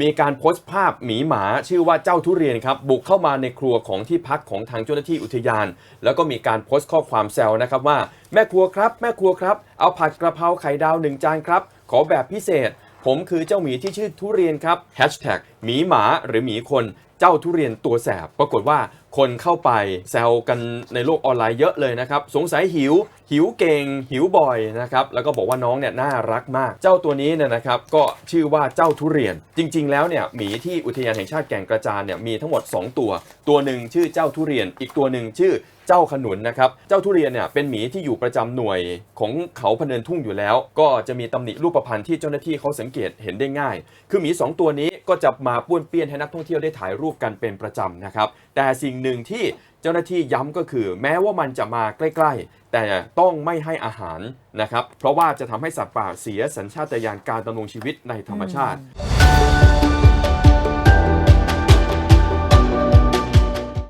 มีการโพสต์ภาพหมีหมาชื่อว่าเจ้าทุเรียนครับบุกเข้ามาในครัวของที่พักของทางเจ้าหน้าที่อุทยาน แล้วก็มีการโพสต์ข้อความแซวนะครับว่า แม่ครัวครับ แม่ครัวครับ เอาผัดกระเพราไข่ดาวหนึ่งจานครับ ขอแบบพิเศษ ผมคือเจ้าหมีที่ชื่อทุเรียนครับแฮชแท็กหมีหมาหรือหมีคน เจ้าทุเรียนตัวแสบปรากฏว่าคนเข้าไปแซวกันในโลกออนไลน์เยอะเลยนะครับ สงสัยหิว หิวเก่ง หิวบ่อยนะครับ แล้วก็บอกว่าน้องเนี่ยน่ารักมาก เจ้าตัวนี้เนี่ยนะครับก็ชื่อว่าเจ้าทุเรียน จริง ๆ แล้วเนี่ยหมีที่อุทยานแห่งชาติแก่งกระจานเนี่ยมีทั้งหมด 2 ตัว ตัวหนึ่งชื่อเจ้าทุเรียน อีกตัวหนึ่งชื่อเจ้าขนุนนะครับ เจ้าทุเรียนเนี่ยเป็นหมีที่อยู่ประจำหน่วยของเขาพเนินทุ่งอยู่แล้ว ก็จะมีตำหนิรูปพรรณที่เจ้าหน้าที่เขาสังเกตเห็นได้ง่าย คือหมี 2 ตัวนี้ ก็จะมาป้วนเปี้ยนให้นักท่องเที่ยวได้ถ่ายรูปกันเป็นประจำนะครับ แต่สิ่งหนึ่งที่เจ้าหน้าที่ย้ำก็คือ แม้ว่ามันจะมาใกล้ๆ แต่ต้องไม่ให้อาหารนะครับ เพราะว่าจะทำให้สัตว์ป่าเสียสัญชาตญาณการดำรงชีวิตในธรรมชาติ